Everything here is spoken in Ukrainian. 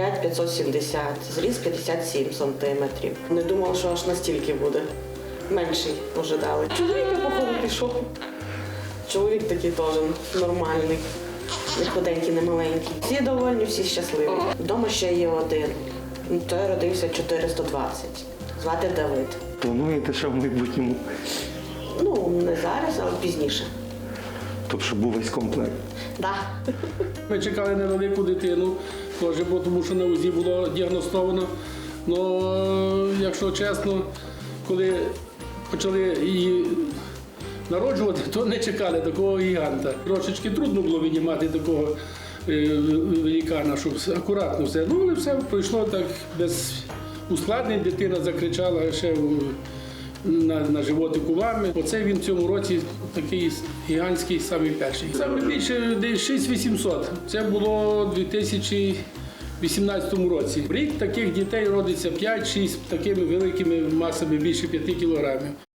5 570, зріс 57 сантиметрів. Не думала, що аж настільки буде. Менший ожидали. Чоловік походу пішов. Чоловік такий теж нормальний. Не худенький, не маленький. Всі довольні, всі щасливі. Вдома ще є один. Той родився 420. Звати Давид. Плануєте ще в майбутньому, Ну, не зараз, але пізніше. Тобто щоб був весь комплект. Да. Ми чекали невелику дитину, теж, бо тому що на УЗІ було діагностовано. Ну, якщо чесно, коли почали її народжувати, то не чекали такого гіганта. Трошечки трудно було віднімати такого е, великана, щоб акуратно все. Ну, але все пройшло так без ускладнень. Дитина закричала ще на, на животику мами. Оце він в цьому році такий гігантський, самий перший. Саме більше десь 6800. Це було у 2018 році. В рік таких дітей родиться 5-6 такими великими масами більше 5 кілограмів.